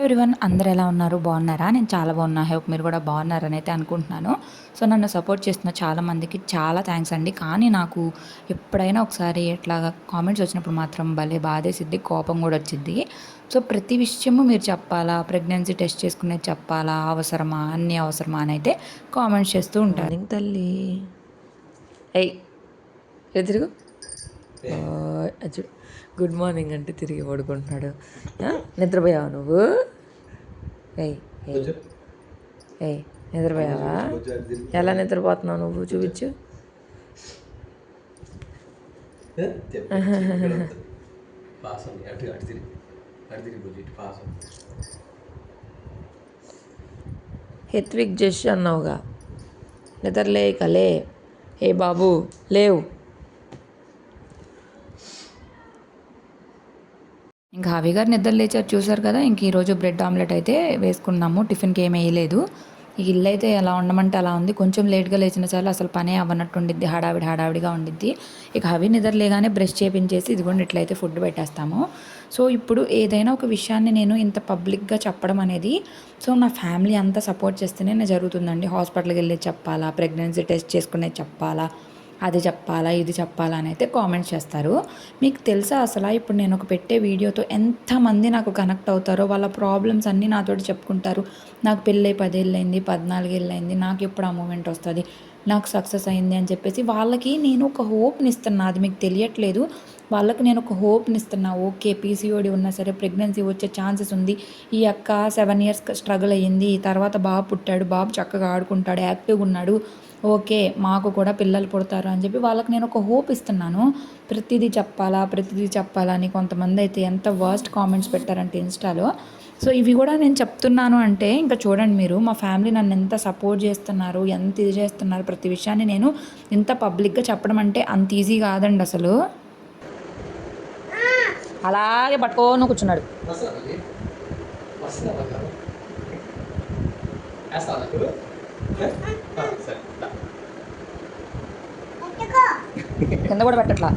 Everyone అందరు ఎలా ఉన్నారు? బాగున్నారా? నేను చాలా బాగున్నా. హోప్ మీరు కూడా బాగున్నారని అయితే అనుకుంటున్నాను. సో నన్ను సపోర్ట్ చేస్తున్న చాలా మందికి చాలా థ్యాంక్స్ అండి. కానీ నాకు ఎప్పుడైనా ఒకసారి ఇట్లా కామెంట్స్ వచ్చినప్పుడు మాత్రం భలే బాధేసిద్ది కోపం కూడా వచ్చింది సో ప్రతి విషయము మీరు చెప్పాలా? ప్రెగ్నెన్సీ టెస్ట్ చేసుకునేది చెప్పాలా? అవసరమా? అన్నీ అవసరమా? అని అయితే కామెంట్స్ చేస్తూ ఉంటారు. తల్లి. ఎయ్ ఎదురు గుడ్ మార్నింగ్ అంటే తిరిగి పడుకుంటున్నాడు. నిద్రపోయావా నువ్వు? ఏయ్ ఏయ్. ఏయ్ నిద్రపోయావా? ఎలా నిద్రపోతున్నావు నువ్వు? చూపించు. హెత్విక్ జస్ట్ అన్నావుగా. నిద్రలేక లే. ఏ బాబు లేవు. ఇంకా హవి గారు నిద్ర లేచారు చూసారు కదా ఇంక ఈరోజు బ్రెడ్ ఆమ్లెట్ అయితే వేసుకున్నాము టిఫిన్కి ఏమి వేయలేదు. ఈ ఇల్లు అయితే ఎలా ఉండమంటే అలా ఉంది కొంచెం లేట్గా లేచిన చాలా అసలు పనే అవ్వనట్టు ఉండిద్ది హడావిడి హడావిడిగా ఉండిద్ది. ఇక హవి నిద్ర లేగానే బ్రష్ చేపించేసి ఇదిగోండి ఇట్లయితే ఫుడ్ పెట్టేస్తాము. సో ఇప్పుడు ఏదైనా ఒక విషయాన్ని నేను ఇంత పబ్లిక్గా చెప్పడం అనేది సో నా ఫ్యామిలీ అంతా సపోర్ట్ చేస్తేనే జరుగుతుందండి. హాస్పిటల్కి వెళ్ళి చెప్పాలా ప్రెగ్నెన్సీ టెస్ట్ చేసుకునేది చెప్పాలా అది చెప్పాలా ఇది చెప్పాలా అని అయితే కామెంట్స్ చేస్తారు. మీకు తెలుసా అసలు? ఇప్పుడు నేను ఒక పెట్టే వీడియోతో ఎంతమంది నాకు కనెక్ట్ అవుతారో వాళ్ళ ప్రాబ్లమ్స్ అన్నీ నాతోటి చెప్పుకుంటారు. నాకు పెళ్ళై పదేళ్ళైంది పద్నాలుగేళ్ళైంది నాకు ఎప్పుడు ఆ మూమెంట్ వస్తుంది నాకు సక్సెస్ అయింది అని చెప్పేసి వాళ్ళకి నేను ఒక హోప్ని ఇస్తున్నా. అది మీకు తెలియట్లేదు. వాళ్ళకి నేను ఒక హోప్ని ఇస్తున్నా. ఓకే పీసీఓడి ఉన్నా సరే ప్రెగ్నెన్సీ వచ్చే ఛాన్సెస్ ఉంది. ఈ అక్క సెవెన్ ఇయర్స్ స్ట్రగుల్ అయ్యింది. తర్వాత బాబు పుట్టాడు బాబు చక్కగా ఆడుకుంటాడు యాక్టివ్గా ఉన్నాడు. ఓకే మాకు కూడా పిల్లలు పుడతారు అని చెప్పి వాళ్ళకి నేను ఒక హోప్ ఇస్తున్నాను. ప్రతిదీ చెప్పాలా ప్రతిదీ చెప్పాలా అని కొంతమంది అయితే ఎంత వర్స్ట్ కామెంట్స్ పెట్టారంటే ఇన్స్టాలో. సో ఇవి కూడా నేను చెప్తున్నాను అంటే ఇంకా చూడండి మీరు మా ఫ్యామిలీ నన్ను ఎంత సపోర్ట్ చేస్తున్నారు ఎంత ఇది చేస్తున్నారు ప్రతి విషయాన్ని నేను ఇంత పబ్లిక్గా చెప్పడం అంటే అంత ఈజీ కాదండి అసలు. అలాగే పట్టుకోను కూర్చున్నాడు. సరే కింద కూడా పెట్టట్లా.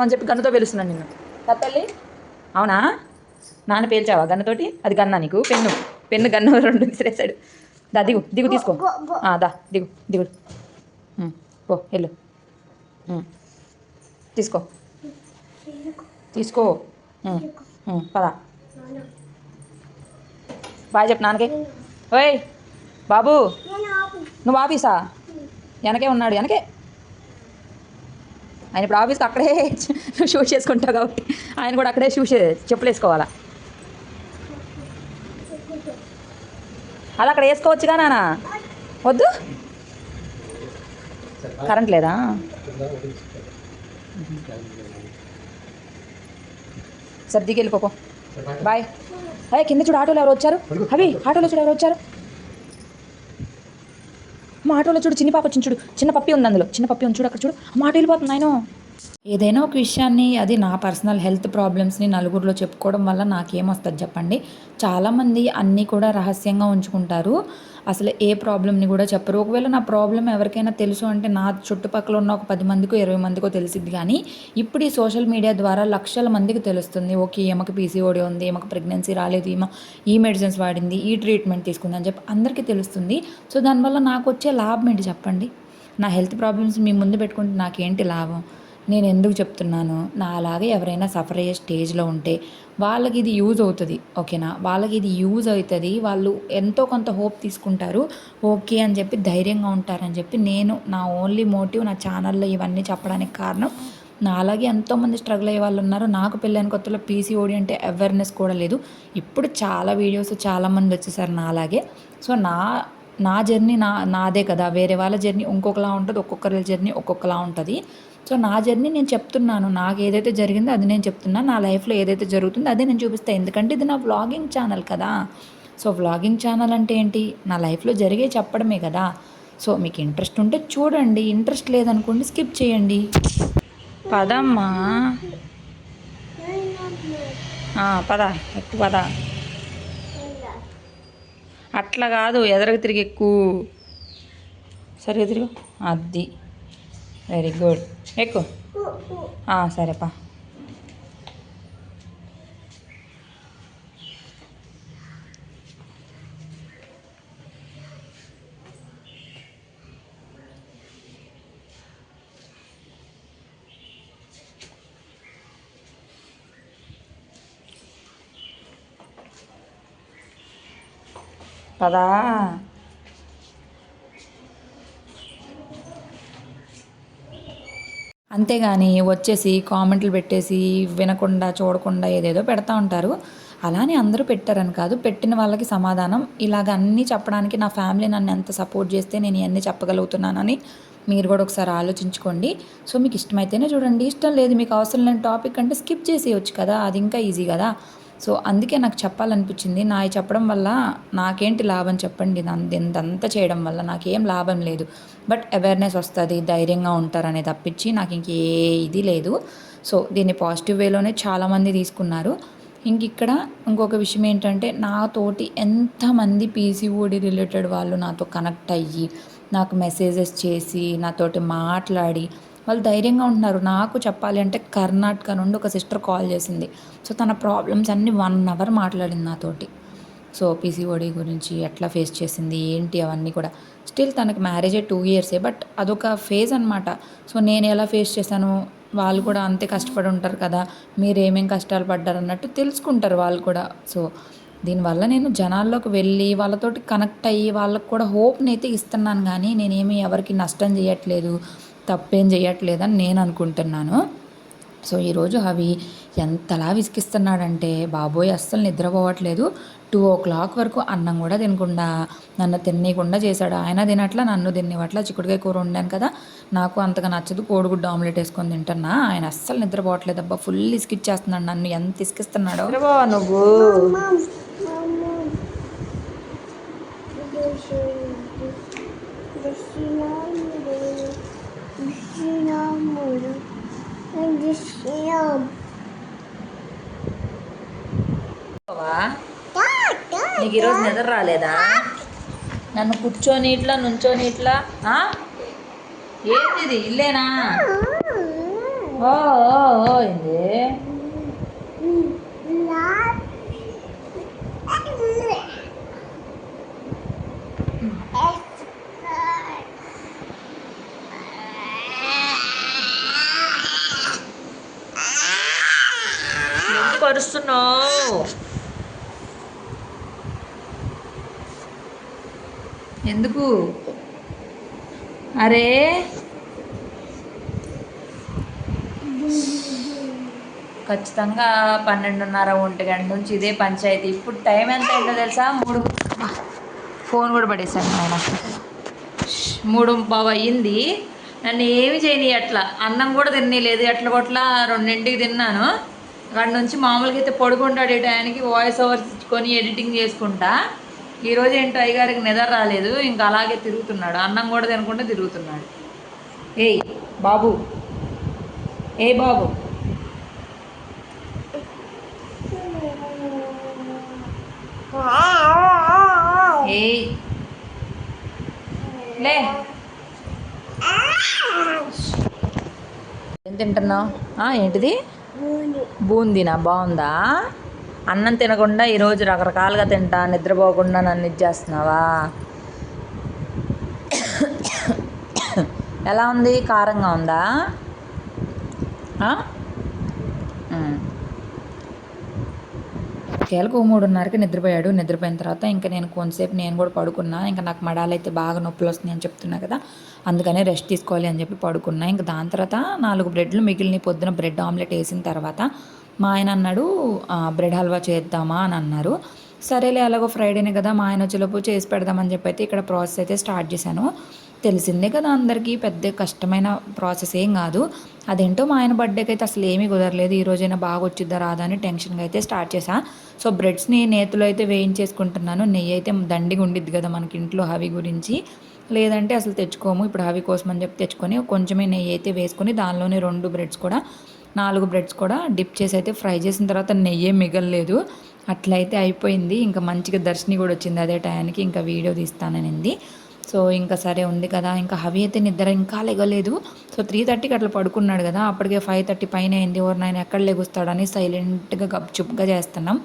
అని చెప్పి గన్నుతో పిలుస్తున్నాను నిన్ను. తల్లి అవునా? నాన్న పేల్చావా గన్నతోటి? అది గన్నా నీకు. పెన్ను. పెన్ను గన్ను రెండు విసిరేసాడు దా దిగు. దిగు తీసుకో. దా దిగు. దిగు పో వెళ్ళు. తీసుకో. తీసుకో. పద. బాయ్ చెప్పు నాన్నకి. ఓయ్! బాబు నువ్వు ఆఫీసా? వెనకే ఉన్నాడు వెనకే. ఆయన ఇప్పుడు ఆఫీస్కి అక్కడే షూట్ చేసుకుంటావు కాబట్టి ఆయన కూడా అక్కడే షూస్ చెప్పులు వేసుకోవాలా అది అక్కడ వేసుకోవచ్చుగా నాన్న వద్దు. కరెంట్ లేదా? సరే దిగి వెళ్ళిపోపో బాయ్. అయ్యే కింద చూడు ఆటోలో ఎవరు వచ్చారు? అవి ఆటోలో చూడు ఎవరు వచ్చారు? మా ఆటోలో చూడు చిన్న పాప చూడు. చిన్న పప్పి ఉంది అందులో. చిన్న పప్పి ఉంది చూడు అక్కడ చూడు. మా ఆటో వెళ్ళిపోతుంది ఆయన ఏదైనా ఒక విషయాన్ని అది నా పర్సనల్ హెల్త్ ప్రాబ్లమ్స్ని నలుగురిలో చెప్పుకోవడం వల్ల నాకేమొస్తుంది చెప్పండి. చాలామంది అన్నీ కూడా రహస్యంగా ఉంచుకుంటారు. అసలు ఏ ప్రాబ్లమ్ని కూడా చెప్పరు. ఒకవేళ నా ప్రాబ్లం ఎవరికైనా తెలుసు అంటే నా చుట్టుపక్కల ఉన్న ఒక పది మందికో ఇరవై మందికో తెలిసిద్ది కానీ ఇప్పుడు ఈ సోషల్ మీడియా ద్వారా లక్షల మందికి తెలుస్తుంది. ఓకే ఈమెకు పీసీఓడి ఉంది ఈమెకు ప్రెగ్నెన్సీ రాలేదు ఈమె ఈ మెడిసిన్స్ వాడింది ఈ ట్రీట్మెంట్ తీసుకుంది అని చెప్పి అందరికీ తెలుస్తుంది. సో దానివల్ల నాకు వచ్చే లాభం ఏంటి చెప్పండి? నా హెల్త్ ప్రాబ్లమ్స్ మీ ముందు పెట్టుకుంటే నాకేంటి లాభం? నేను ఎందుకు చెప్తున్నాను? నాలాగే ఎవరైనా సఫర్ అయ్యే స్టేజ్లో ఉంటే వాళ్ళకి ఇది యూజ్ అవుతుంది ఓకేనా? వాళ్ళకి ఇది యూజ్ అవుతుంది వాళ్ళు ఎంతో కొంత హోప్ తీసుకుంటారు ఓకే అని చెప్పి ధైర్యంగా ఉంటారని చెప్పి నేను నా ఓన్లీ మోటివ్ నా ఛానల్లో ఇవన్నీ చెప్పడానికి కారణం నా అలాగే ఎంతోమంది స్ట్రగుల్ అయ్యే వాళ్ళు ఉన్నారు. నాకు పెళ్ళైన కొత్తలో పీసీఓడి అంటే అవేర్నెస్ కూడా లేదు. ఇప్పుడు చాలా వీడియోస్ చాలామంది వచ్చేసారు నా అలాగే సో నా నా జర్నీ నా నాదే కదా. వేరే వాళ్ళ జర్నీ ఇంకొకలా ఉంటుంది ఒక్కొక్కరి జర్నీ ఒక్కొక్కలా ఉంటుంది. సో నా జర్నీ నేను చెప్తున్నాను. నాకు ఏదైతే జరిగిందో అది నేను చెప్తున్నాను నా లైఫ్లో ఏదైతే జరుగుతుందో అదే నేను చూపిస్తాను ఎందుకంటే ఇది నా వ్లాగింగ్ ఛానల్ కదా. సో వ్లాగింగ్ ఛానల్ అంటే ఏంటి? నా లైఫ్లో జరిగే చెప్పడమే కదా. సో మీకు ఇంట్రెస్ట్ ఉంటే చూడండి. ఇంట్రెస్ట్ లేదనుకోండి స్కిప్ చేయండి. పదమ్మా. పద. ఎక్కువ పద. అట్లా కాదు. ఎదరకు తిరిగి ఎక్కువ సరిగా తిరుగు. అది. Very good. Eco ah, será pa. అంతేగాని వచ్చేసి కామెంట్లు పెట్టేసి వినకుండా చూడకుండా ఏదేదో పెడతా ఉంటారు. అలానే అందరూ పెట్టారని కాదు. పెట్టిన వాళ్ళకి సమాధానం. ఇలాగ అన్నీ చెప్పడానికి నా ఫ్యామిలీ నన్ను ఎంత సపోర్ట్ చేస్తే నేను ఇవన్నీ చెప్పగలుగుతున్నానని మీరు కూడా ఒకసారి ఆలోచించుకోండి. సో మీకు ఇష్టమైతేనే చూడండి. ఇష్టం లేదు మీకు అవసరం లేని టాపిక్ అంటే స్కిప్ చేసేయచ్చు కదా. అది ఇంకా ఈజీ కదా. సో అందుకే నాకు చెప్పాలనిపించింది. నా చెప్పడం వల్ల నాకేంటి లాభం చెప్పండి. ఇదం- ఇదంతా చేయడం వల్ల నాకేం లాభం లేదు. బట్ అవేర్నెస్ వస్తుంది ధైర్యంగా ఉంటారనే తప్పించి నాకు ఇంకే ఇది లేదు. సో దీన్ని పాజిటివ్ వేలోనే చాలామంది తీసుకున్నారు. ఇంక ఇక్కడ ఇంకొక విషయం ఏంటంటే నాతోటి ఎంతమంది పీసీఓడి రిలేటెడ్ వాళ్ళు నాతో కనెక్ట్ అయ్యి నాకు మెసేజెస్ చేసి నాతోటి మాట్లాడి వాళ్ళు ధైర్యంగా ఉంటున్నారు. నాకు చెప్పాలి అంటే కర్ణాటక నుండి ఒక సిస్టర్ కాల్ చేసింది. సో తన ప్రాబ్లమ్స్ అన్నీ వన్ అవర్ మాట్లాడింది నాతోటి. సో పీసీఓడి గురించి ఎట్లా ఫేస్ చేసింది ఏంటి అవన్నీ కూడా. స్టిల్ తనకు మ్యారేజ్ టూ ఇయర్సే బట్ అదొక ఫేజ్ అనమాట సో నేను ఎలా ఫేస్ చేశాను? వాళ్ళు కూడా అంతే కష్టపడి ఉంటారు కదా మీరు ఏమేం కష్టాలు పడ్డారు అన్నట్టు తెలుసుకుంటారు వాళ్ళు కూడా. సో దీనివల్ల నేను జనాల్లోకి వెళ్ళి వాళ్ళతోటి కనెక్ట్ అయ్యి వాళ్ళకు కూడా హోప్ని అయితే ఇస్తున్నాను. కానీ నేనేమి ఎవరికి నష్టం చేయట్లేదు. తప్పేం చేయట్లేదని నేను అనుకుంటున్నాను. సో ఈరోజు అవి ఎంతలా విసిగిస్తున్నాడంటే బాబోయ్ అస్సలు నిద్రపోవట్లేదు. టూ ఓ క్లాక్ వరకు అన్నం కూడా తినకుండా నన్ను తినకుండా చేశాడు. ఆయన తినట్లా నన్ను తినేవట్లా చిక్కుడుకాయ కూర వండాను కదా. నాకు అంతగా నచ్చదు కోడిగుడ్డు ఆమ్లెట్ వేసుకొని తింటున్నా. ఆయన అస్సలు నిద్రపోవట్లేదు అబ్బా ఫుల్ ఇసుకిచ్చేస్తున్నాడు నన్ను. ఎంత ఇసుకిస్తున్నాడో నిద్రపోవా నువ్వు పోవా? నీకు ఈరోజు నిద్ర రాలేదా? నన్ను కూర్చొని ఇట్లా నుంచొని ఇట్లా ఇది ఇల్లేనా? ఓ ఓ, ఏంది? అరుస్తున్నావు ఎందుకు? అరే? ఖచ్చితంగా పన్నెండున్నర ఒంటి గంట నుంచి ఇదే పంచాయతీ. ఇప్పుడు టైం ఎంత అయిందో తెలుసా? మూడు. ఫోన్ కూడా పడేసాను ఆయన మూడు పావు అయ్యింది. నన్ను ఏమి చేయని అట్లా అన్నం కూడా తినలేదు ఎట్ల కొట్లా? రెండింటికి తిన్నాను. అక్కడ నుంచి మామూలుగా అయితే పడుకుంటాడు ఈ టయానికి వాయిస్ ఓవర్స్ ఇచ్చుకొని ఎడిటింగ్ చేసుకుంటా. ఈరోజు ఏంటో అయ్యగారికి నిద్ర రాలేదు ఇంకా అలాగే తిరుగుతున్నాడు. అన్నం కూడా తినకుండా తిరుగుతున్నాడు. ఏయ్ బాబు. ఏ బాబు? ఏయ్. లే. ఏం తింటున్నావు? ఏంటిది? బూందీనా? బాగుందా? అన్నం తినకుండా ఈరోజు రకరకాలుగా తింటా నిద్రపోకుండా నన్ను ఇచ్చేస్తున్నావా ఎలా ఉంది? కారంగా ఉందా? పాతికేళ్ళకు మూడున్నరకి నిద్రపోయాడు. నిద్రపోయిన తర్వాత ఇంకా నేను కొంతసేపు నేను కూడా పడుకున్నా. ఇంకా నాకు మడాలు అయితే బాగా నొప్పులు వస్తున్నాయి అని చెప్తున్నా కదా అందుకనే రెస్ట్ తీసుకోవాలి అని చెప్పి పడుకున్నా. ఇంకా దాని తర్వాత నాలుగు బ్రెడ్లు మిగిలిన పొద్దున బ్రెడ్ ఆమ్లెట్ వేసిన తర్వాత మా ఆయన అన్నాడు బ్రెడ్ హల్వా చేద్దామా అని అన్నారు. సరేలే అలాగో ఫ్రైడేనే కదా మా ఆయన వచ్చేలోపు చేసి పెడదామని చెప్పి అయితే ఇక్కడ ప్రాసెస్ అయితే స్టార్ట్ చేశాను. తెలిసిందే కదా అందరికీ పెద్ద కష్టమైన ప్రాసెస్ ఏం కాదు. అదేంటో మా ఆయన బర్త్డేకి అయితే అసలు ఏమీ కుదరలేదు. ఈ రోజైనా బాగా వచ్చిద్దా రాదా అని టెన్షన్గా అయితే స్టార్ట్ చేశా. సో బ్రెడ్స్ని నేతిలో అయితే వేయించేసుకుంటున్నాను. నెయ్యి అయితే దండిగా ఉండిద్ది కదా మనకి ఇంట్లో హవి గురించి. లేదంటే అసలు తెచ్చుకోము ఇప్పుడు హవి కోసం అని చెప్పి తెచ్చుకొని కొంచెమే నెయ్యి అయితే వేసుకొని దానిలోనే రెండు బ్రెడ్స్ కూడా నాలుగు బ్రెడ్స్ కూడా డిప్ చేసి అయితే ఫ్రై చేసిన తర్వాత నెయ్యే మిగలలేదు. అట్లయితే అయిపోయింది. ఇంకా మంచిగా దర్శని కూడా వచ్చింది అదే టయానికి. ఇంకా వీడియో తీస్తాననింది. సో ఇంకా సరే ఉంది కదా. ఇంకా హవి అయితే నిద్ర ఇంకా లెగలేదు. సో త్రీ థర్టీకి అట్లా పడుకున్నాడు కదా. అప్పటికే ఫైవ్ థర్టీ పైన అయింది. ఓర్ నాయన ఎక్కడ లెగుస్తాడని సైలెంట్గా గప్చుప్గా చేస్తున్నాం.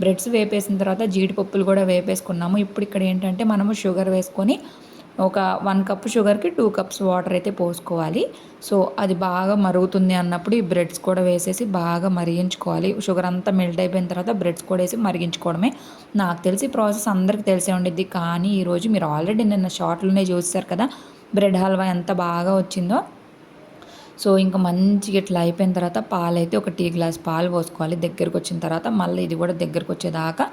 బ్రెడ్స్ వేపేసిన తర్వాత జీడిపప్పులు కూడా వేపేసుకున్నాము. ఇప్పుడు ఇక్కడ ఏంటంటే మనము షుగర్ వేసుకొని ఒక వన్ కప్ షుగర్కి టూ కప్స్ వాటర్ అయితే పోసుకోవాలి. సో అది బాగా మరుగుతుంది అన్నప్పుడు ఈ బ్రెడ్స్ కూడా వేసేసి బాగా మరిగించుకోవాలి. షుగర్ అంతా మెల్ట్ అయిపోయిన తర్వాత బ్రెడ్స్ కూడా వేసి మరిగించుకోవడమే. నాకు తెలిసి ప్రాసెస్ అందరికీ తెలిసే ఉండిద్ది. కానీ ఈరోజు మీరు ఆల్రెడీ నిన్న షార్ట్లోనే చూసారు కదా బ్రెడ్ హల్వా ఎంత బాగా వచ్చిందో. సో ఇంకా మంచిగా ఇట్లా అయిపోయిన తర్వాత పాలు అయితే ఒక టీ గ్లాస్ పాలు పోసుకోవాలి. దగ్గరకు వచ్చిన తర్వాత మళ్ళీ ఇది కూడా దగ్గరకు వచ్చేదాకా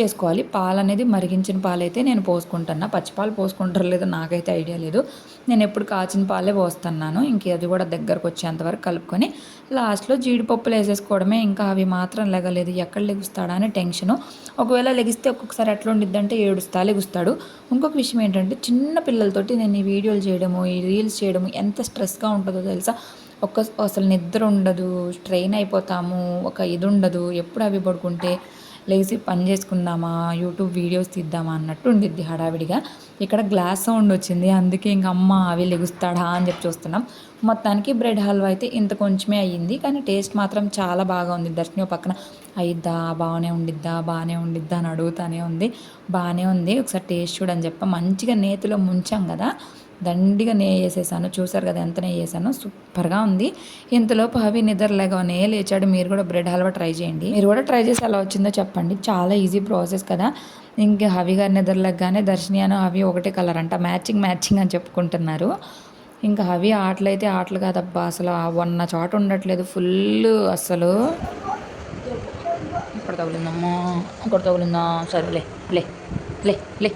చేసుకోవాలి. పాలు అనేది మరిగించిన పాలైతే నేను పోసుకుంటున్నా. పచ్చిపాలు పోసుకుంటారు లేదో నాకైతే ఐడియా లేదు. నేను ఎప్పుడు కాచిన పాలే పోస్తున్నాను. ఇంక అది కూడా దగ్గరకు వచ్చేంతవరకు కలుపుకొని లాస్ట్లో జీడిపప్పులు వేసేసుకోవడమే. ఇంకా అవి మాత్రం లెగలేదు. ఎక్కడ లెగుస్తాడా అని టెన్షను. ఒకవేళ లెగిస్తే ఒక్కొక్కసారి ఎట్లా ఉండిద్దంటే ఏడుస్తా లెగుస్తాడు. ఇంకొక విషయం ఏంటంటే చిన్న పిల్లలతోటి నేను ఈ వీడియోలు చేయడము ఈ రీల్స్ చేయడము ఎంత స్ట్రెస్గా ఉంటుందో తెలుసా? ఒక్క అసలు నిద్ర ఉండదు. స్ట్రెయిన్ అయిపోతాము. ఒక ఇది ఉండదు. ఎప్పుడు అవి పడుకుంటే లేచి పని చేసుకుందామా యూట్యూబ్ వీడియోస్ తీద్దామా అన్నట్టు ఉండిద్ది హడావిడిగా. ఇక్కడ గ్లాస్ సౌండ్ వచ్చింది అందుకే ఇంక అమ్మ అవి లెగుస్తాడా అని చెప్పి చూస్తున్నాం. మొత్తానికి బ్రెడ్ హల్వా అయితే ఇంత కొంచెమే అయ్యింది కానీ టేస్ట్ మాత్రం చాలా బాగా ఉంది. దర్శనం పక్కన అయిద్దా బాగానే ఉండిద్దా బాగానే ఉండిద్దా అని అడుగుతానే ఉంది. బాగానే ఉంది ఒకసారి టేస్ట్ చూడని చెప్ప మంచిగా నేతిలో ముంచాం కదా. దండిగా నెయ్యి వేసేసాను. చూసారు కదా ఎంత నెయ్యి వేసాను? సూపర్గా ఉంది. ఇంతలోపు హవి నిద్ర లేగానే లేచాడు. మీరు కూడా బ్రెడ్ హల్వా ట్రై చేయండి. మీరు కూడా ట్రై చేసి ఎలా వచ్చిందో చెప్పండి. చాలా ఈజీ ప్రాసెస్ కదా. ఇంకా హవి గారి నిద్ర లేగానే దర్శని అని హవి ఒకటే కలర్ అంట. మ్యాచింగ్ మ్యాచింగ్ అని చెప్పుకుంటున్నారు. ఇంకా హవి ఆటలు అయితే ఆటలు కాదబ్బా. అసలు ఉన్న చోట ఉండట్లేదు. ఫుల్ అసలు. ఇక్కడ తగిలిందమ్మా. ఇక్కడ తగిలిందా? సరేలే లే లే లే.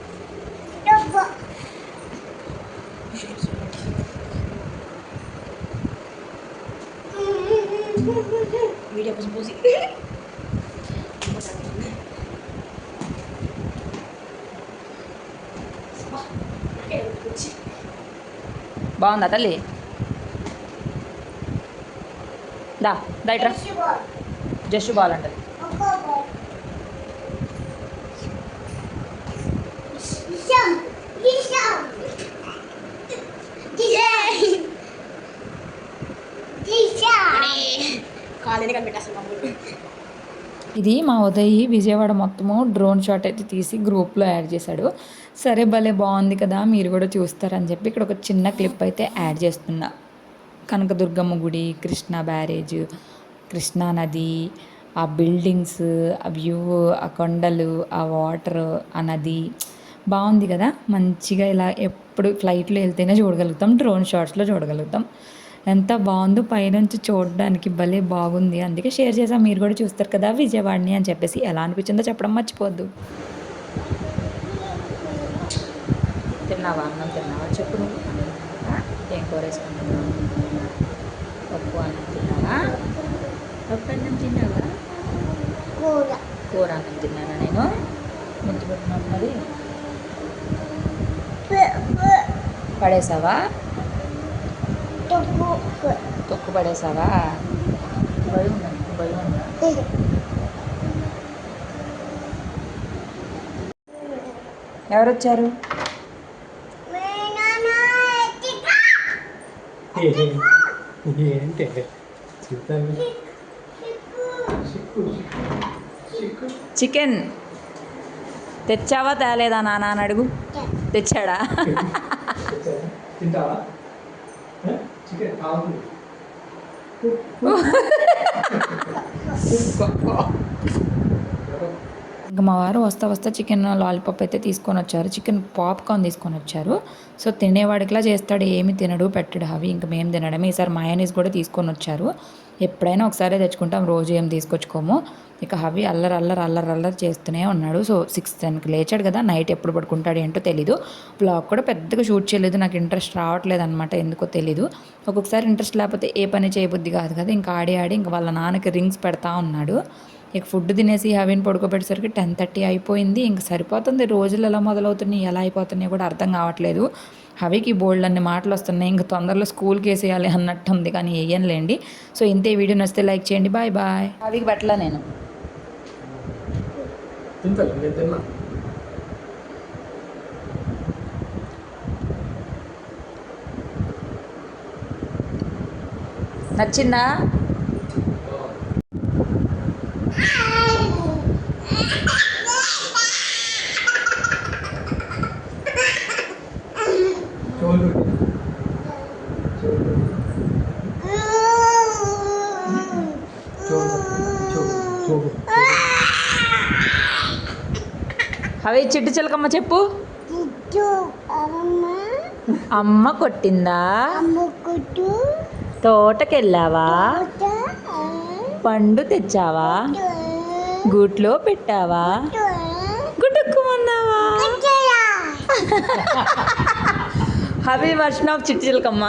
వీడియో కోసం పోసి బాగుందా తల్లి దా ఇట్రా జస్ట్ బాల్ అంటది ఇది మా ఉదయ్ విజయవాడ మొత్తము డ్రోన్ షాట్ అయితే తీసి గ్రూప్లో యాడ్ చేశాడు. సరే భలే బాగుంది కదా మీరు కూడా చూస్తారని చెప్పి ఇక్కడ ఒక చిన్న క్లిప్ అయితే యాడ్ చేస్తున్నా. కనకదుర్గమ్మ గుడి కృష్ణా బ్యారేజ్ కృష్ణా నది ఆ బిల్డింగ్స్ ఆ వ్యూ ఆ కొండలు ఆ వాటర్ ఆ నది. బాగుంది కదా మంచిగా ఇలా ఎప్పుడు ఫ్లైట్లో వెళ్తేనే చూడగలుగుతాం డ్రోన్ షాట్స్లో చూడగలుగుతాం. ఎంత బాగుందో పైనుంచి చూడడానికి భలే బాగుంది. అందుకే షేర్ చేసాం మీరు కూడా చూస్తారు కదా విజయవాడని అని చెప్పేసి. ఎలా అనిపించిందో చెప్పడం మర్చిపోద్దు తిన్నావా అన్నం తిన్నావా? చెప్పు? ఏం కూర వేసుకుంటున్నావు? పప్పు అన్నం తిన్నావా? పప్పు అన్నం తిన్నావా? కూర. కూర అన్నం తిన్నానా నేను? ముందు పెట్టినాను మరి పడేసావా? తొక్కు పడేసావా ఎవరు వచ్చారు ఏంటి చికెన్. తెచ్చావా తేలేదా నాన్న అని అడుగు. తెచ్చాడా? తింటావా? చికెన్ కావాలి ఇంకా మా వారు వస్తా వస్తా చికెన్ లాలీపాప్ అయితే తీసుకొని వచ్చారు. చికెన్ పాప్కార్న్ తీసుకొని వచ్చారు. సో తినేవాడికిలా చేస్తాడు ఏమి తినడు పెట్టడు అవి. ఇంక మేము తినడమే. ఈసారి మయానీస్ కూడా తీసుకొని వచ్చారు. ఎప్పుడైనా ఒకసారి తెచ్చుకుంటాం రోజు ఏం తీసుకొచ్చుకోము. ఇక హవి అల్లరి అల్లరి అల్లరి అల్లరి చేస్తూనే ఉన్నాడు. సో సిక్స్ టెన్కి లేచాడు కదా నైట్ ఎప్పుడు పడుకుంటాడు ఏంటో తెలీదు. బ్లాగ్ కూడా పెద్దగా షూట్ చేయలేదు నాకు ఇంట్రెస్ట్ రావట్లేదు అనమాట ఎందుకో తెలీదు. ఒక్కొక్కసారి ఇంట్రెస్ట్ లేకపోతే ఏ పని చేయబుద్ధి కాదు కదా ఇంకా ఆడి ఆడి ఇంకా వాళ్ళ నాన్నకి రింగ్స్ పెడతా ఉన్నాడు. ఇక ఫుడ్ తినేసి హవిని పడుకోబెట్టేసరికి టెన్ థర్టీ అయిపోయింది. ఇంక సరిపోతుంది రోజులు ఎలా మొదలవుతున్నాయి ఎలా అయిపోతున్నాయి కూడా అర్థం కావట్లేదు. హవికి బోల్డ్ అన్ని మాటలు వస్తున్నాయి ఇంక తొందరలో స్కూల్కి వేసేయాలి అన్నట్టు ఉంది కానీ వేయనులేండి సో ఇంతే వీడియో నచ్చితే లైక్ చేయండి బాయ్ బాయ్ హవికి పెట్టలా నేను. Pinta el అవి చిట్టు చిలకమ్మ చెప్పు. అమ్మ కొట్టిందా? తోటకెళ్ళావా? పండు తెచ్చావా? గూట్లో పెట్టావా? గుట్టుక్కుమన్నావా హ్యాపీ వర్షన్ ఆఫ్ చిట్టు చిలకమ్మ.